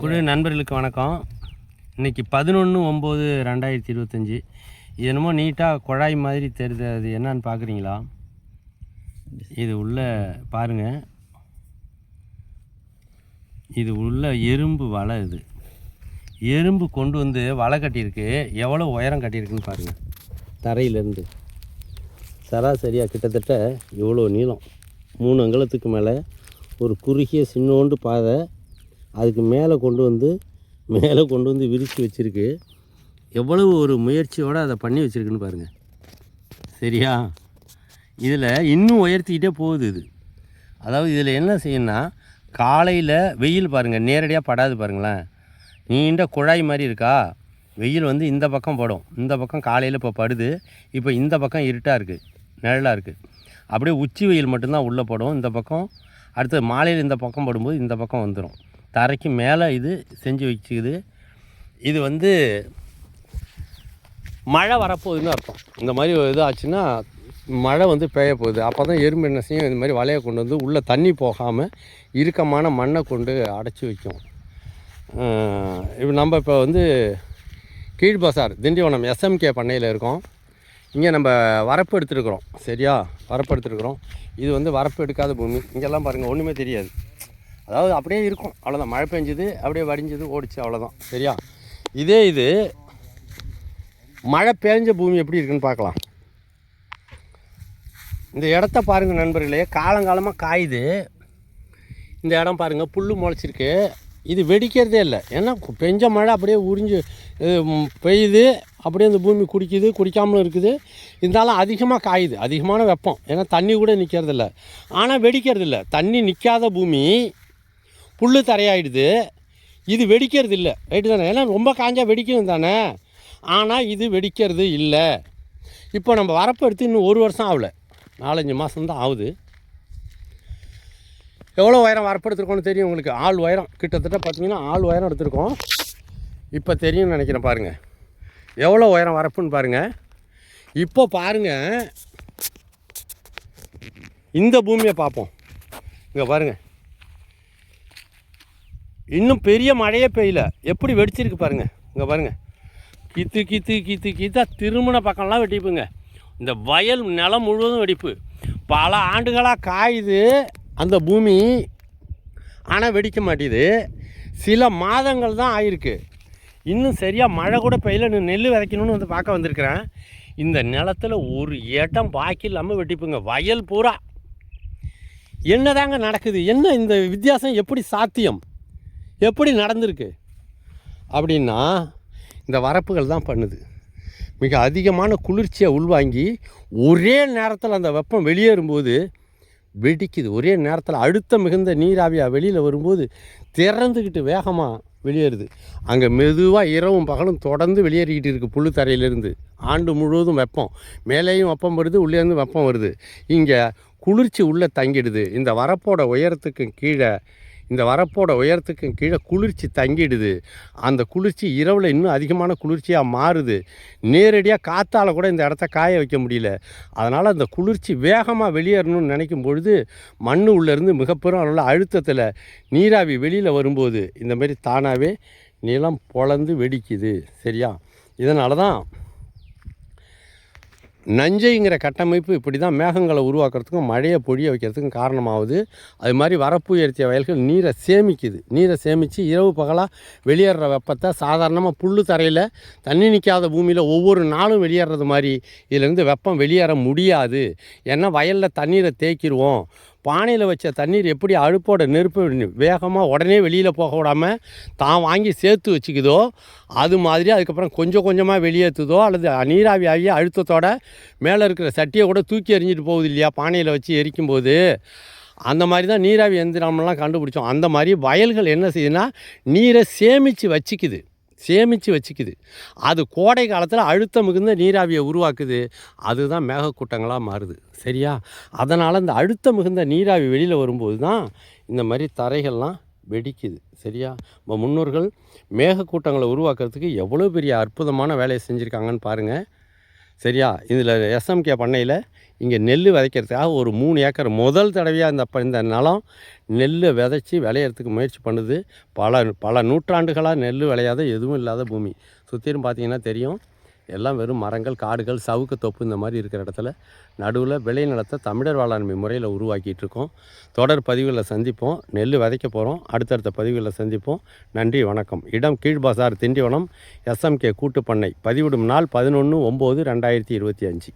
குழு நண்பர்களுக்கு வணக்கம். இன்னைக்கு பதினொன்று ஒம்பது ரெண்டாயிரத்தி இருபத்தஞ்சி. இது என்னமோ நீட்டாக குழாய் மாதிரி தெரியுது. அது என்னன்னு பார்க்குறீங்களா இது உள்ள பாருங்க. இது உள்ள எறும்பு வலை இது. எறும்பு கொண்டு வந்து வலை கட்டியிருக்கு. எவ்வளோ உயரம் கட்டியிருக்குன்னு பாருங்கள் தரையிலேருந்து. சராசரியாக கிட்டத்தட்ட இவ்வளோ நீளம். மூணு அங்குலத்துக்கு மேலே ஒரு குறுகிய சின்னோண்டு பாதை அதுக்கு மேலே கொண்டு வந்து மேலே கொண்டு வந்து விரித்து வச்சுருக்கு. எவ்வளவு ஒரு முயற்சியோடு அதை பண்ணி வச்சுருக்குன்னு பாருங்கள் சரியா? இதில் இன்னும் உயர்த்திக்கிட்டே போகுது இது. அதாவது இதில் என்ன செய்யணும்னா காலையில் வெயில் பாருங்கள் நேரடியாக படாது பாருங்களேன். நீண்ட குழாய் மாதிரி இருக்கா? வெயில் வந்து இந்த பக்கம் படும். இந்த பக்கம் காலையில் இப்போ படுது. இப்போ இந்த பக்கம் இருட்டாக இருக்குது நிழலாக இருக்குது அப்படியே உச்சி வெயில் மட்டும்தான் உள்ளே படும். இந்த பக்கம் அடுத்தது மாலையில் இந்த பக்கம் படும்போது இந்த பக்கம் வந்துடும் தரைக்கு மேலே இது செஞ்சு வச்சுக்குது. இது வந்து மழை வரப்போகுதுன்னு அர்த்தம். இந்த மாதிரி இது ஆச்சுன்னா மழை வந்து பெய்ய போகுது. அப்போ தான் எறும்பு என்ன செய்யும்? இந்த மாதிரி வலையை கொண்டு வந்து உள்ளே தண்ணி போகாமல் இறுக்கமான மண்ணை கொண்டு அடைச்சி வைக்கும். இப்போ நம்ம இப்போ வந்து கீழ்பசார் திண்டிவனம் எஸ்எம்கே பண்ணையில் இருக்கோம். இங்கே நம்ம வரப்பு எடுத்துருக்குறோம். சரியா? வரப்பு எடுத்துருக்குறோம். இது வந்து வரப்பு எடுக்காத பூமி. இங்கெல்லாம் பாருங்கள் ஒன்றுமே தெரியாது. அதாவது அப்படியே இருக்கும். அவ்வளோதான் மழை பெஞ்சது அப்படியே வடிஞ்சது ஓடிச்சு அவ்வளோதான் சரியா? இதே இது மழை பெஞ்ச பூமி எப்படி இருக்குன்னு பார்க்கலாம். இந்த இடத்த பாருங்கள் நண்பர்களே காலங்காலமாக காயுது. இந்த இடம் பாருங்கள் புல் முளைச்சிருக்கு. இது வெடிக்கிறதே இல்லை. ஏன்னா பெஞ்ச மழை அப்படியே உறிஞ்சு இது, பெய்யுது. அப்படியே இந்த பூமி குடிக்குது குடிக்காமலும் இருக்குது. இருந்தாலும் அதிகமாக காயுது. அதிகமான வெப்பம். ஏன்னா தண்ணி கூட நிற்கிறதில்ல ஆனால் வெடிக்கிறது இல்லை தண்ணி நிற்காத பூமி புல் தரையாயிடுது. இது வெடிக்கிறது இல்லை. ரைட்டு தானே? ஏன்னா ரொம்ப காஞ்சா வெடிக்கணும் தானே? ஆனால் இது வெடிக்கிறது இல்லை. இப்போ நம்ம வரப்பு எடுத்து இன்னும் ஒரு வருஷம் ஆகல. நாலஞ்சு மாதம்தான் ஆகுது. எவ்வளோ உயரம் வரப்பு எடுத்துருக்கோன்னு தெரியும் உங்களுக்கு? ஆள் உயரம். கிட்டத்தட்ட பார்த்தீங்கன்னா ஆள் உயரம் எடுத்திருக்கோம். இப்போ தெரியும்னு நினைக்கிறேன் பாருங்கள் எவ்வளோ உயரம் வரப்புன்னு பாருங்கள் இப்போ பாருங்கள் இந்த பூமியை பார்ப்போம். இங்கே பாருங்கள் இன்னும் பெரிய மழையே பெய்யல. எப்படி வெடிச்சிருக்கு பாருங்கள் இங்கே பாருங்கள் கித்து கித்து கித்து கித்தா திருமண பக்கம்லாம் வெடிப்புங்க. இந்த வயல் நிலம் முழுவதும் வெடிப்பு. பல ஆண்டுகளாக காயுது. அந்த பூமி ஆனால் வெடிக்க மாட்டேது. சில மாதங்கள் தான் ஆயிருக்கு. இன்னும் சரியாக மழை கூட பெய்யல. நெல் விதைக்கணும்னு வந்து பார்க்க வந்திருக்கிறேன். இந்த நிலத்தில் ஒரு இடம் பாக்கி இல்லாமல் வெட்டிப்புங்க வயல் பூரா. என்னதாங்க நடக்குது? என்ன இந்த வித்தியாசம்? எப்படி சாத்தியம்? எப்படி நடந்திருக்கு? அப்படின்னா இந்த வரப்புகள் தான் பண்ணுது. மிக அதிகமான குளிர்ச்சியை உள்வாங்கி ஒரே நேரத்தில் அந்த வெப்பம் வெளியேறும்போது வெடிக்குது. ஒரே நேரத்தில் அழுத்த மிகுந்த நீராவியாக வெளியில் வரும்போது திறந்துக்கிட்டு வேகமாக வெளியேறுது. அங்கே மெதுவாக இரவும் பகலும் தொடர்ந்து வெளியேறிக்கிட்டு இருக்குது புல்லு தரையிலிருந்து. ஆண்டு முழுவதும் வெப்பம். மேலேயும் வெப்பம் வருது உள்ளேருந்து வெப்பம் வருது. இங்கே குளிர்ச்சி உள்ளே தங்கிடுது. இந்த வரப்போட உயரத்துக்கு கீழே இந்த வரப்போட உயரத்துக்கு கீழே குளிர்ச்சி தங்கிடுது. அந்த குளிர்ச்சி இரவில் இன்னும் அதிகமான குளிர்ச்சியாக மாறுது. நேரடியாக காற்றால் கூட இந்த இடத்த காய வைக்க முடியல. அதனால் அந்த குளிர்ச்சி வேகமாக வெளியேறணும்னு நினைக்கும் பொழுது மண் உள்ளேருந்து மிகப்பெரும் அளவில் அழுத்தத்தில் நீராவி வெளியில் வரும்போது இந்த மாதிரி தானாகவே நிலம் பொழந்து வெடிக்குது. சரியா? இதனால தான் நஞ்சைங்கிற கட்டமைப்பு இப்படி தான் மேகங்களை உருவாக்குறதுக்கும் மழையை பொழிய வைக்கிறதுக்கும் காரணமாகுது அது மாதிரி வரப்பு உயர்த்திய வயல்கள் நீரை சேமிக்குது. நீரை சேமித்து இரவு பகலாக வெளியேற வெப்பத்தை சாதாரணமாக புல் தரையில் தண்ணி நிற்காத பூமியில் ஒவ்வொரு நாளும் வெளியேறது மாதிரி இதிலேருந்து வெப்பம் வெளியேற முடியாது. ஏன்னா வயலில் தண்ணீரை தேக்கிடுவோம் பானையில் வச்ச தண்ணீர் எப்படி அழுப்போட நெருப்பு வேகமாக உடனே வெளியில் போக விடாமல் தான் வாங்கி சேர்த்து வச்சுக்குதோ அது மாதிரி அதுக்கப்புறம் கொஞ்சம் கொஞ்சமாக வெளியேற்றுதோ அல்லது நீராவி ஆகி அழுத்தத்தோட மேலே இருக்கிற சட்டியை கூட தூக்கி எறிஞ்சிட்டு போகுது இல்லையா? பானையில் வச்சு எரிக்கும்போது. அந்த மாதிரி தான் நீராவி எந்திரம்லாம் கண்டுபிடிச்சோம். அந்த மாதிரி வயல்கள் என்ன செய்யுதுன்னா நீரை சேமித்து வச்சுக்குது. சேமித்து வச்சுக்குது. அது கோடை காலத்தில் அழுத்தம் மிகுந்த நீராவியை உருவாக்குது. அதுதான் மேகக்கூட்டங்களாக மாறுது. சரியா? அதனால் அந்த அழுத்தம் மிகுந்த நீராவி வெளியில் வரும்போது தான் இந்த மாதிரி தரைகள்லாம் வெடிக்குது. சரியா? நம்ம முன்னோர்கள் மேகக்கூட்டங்களை உருவாக்குறதுக்கு எவ்வளோ பெரிய அற்புதமான வேலையை செஞ்சுருக்காங்கன்னு பாருங்கள் சரியா? இதில் எஸ்எம்கே பண்ணையில் இங்கே நெல் விதைக்கிறதுக்காக ஒரு மூணு ஏக்கர் முதல் தடவையாக இந்த அப்போ இந்த நிலம் நெல் விதைச்சி விளையிறதுக்கு முயற்சி பண்ணுது. பல பல நூற்றாண்டுகளாக நெல் விளையாத எதுவும் இல்லாத பூமி. சுற்றிலும் பார்த்தீங்கன்னா தெரியும். எல்லாம் வெறும் மரங்கள் காடுகள் சவுக்கு தொப்பு இந்த மாதிரி இருக்கிற இடத்துல நடுவில் விளைநிலத்தை தமிழர் வேளாண்மை முறையில் உருவாக்கிட்டு இருக்கோம் தொடர் பதிவுகளை சந்திப்போம். நெல் விதைக்க போகிறோம் அடுத்தடுத்த பதிவுகளை சந்திப்போம். நன்றி வணக்கம். இடம் கீழ்பசார் திண்டிவனம் எஸ்எம்கே கூட்டுப்பண்ணை. பதிவிடும் நாள் பதினொன்று ஒம்பது ரெண்டாயிரத்தி இருபத்தி அஞ்சு.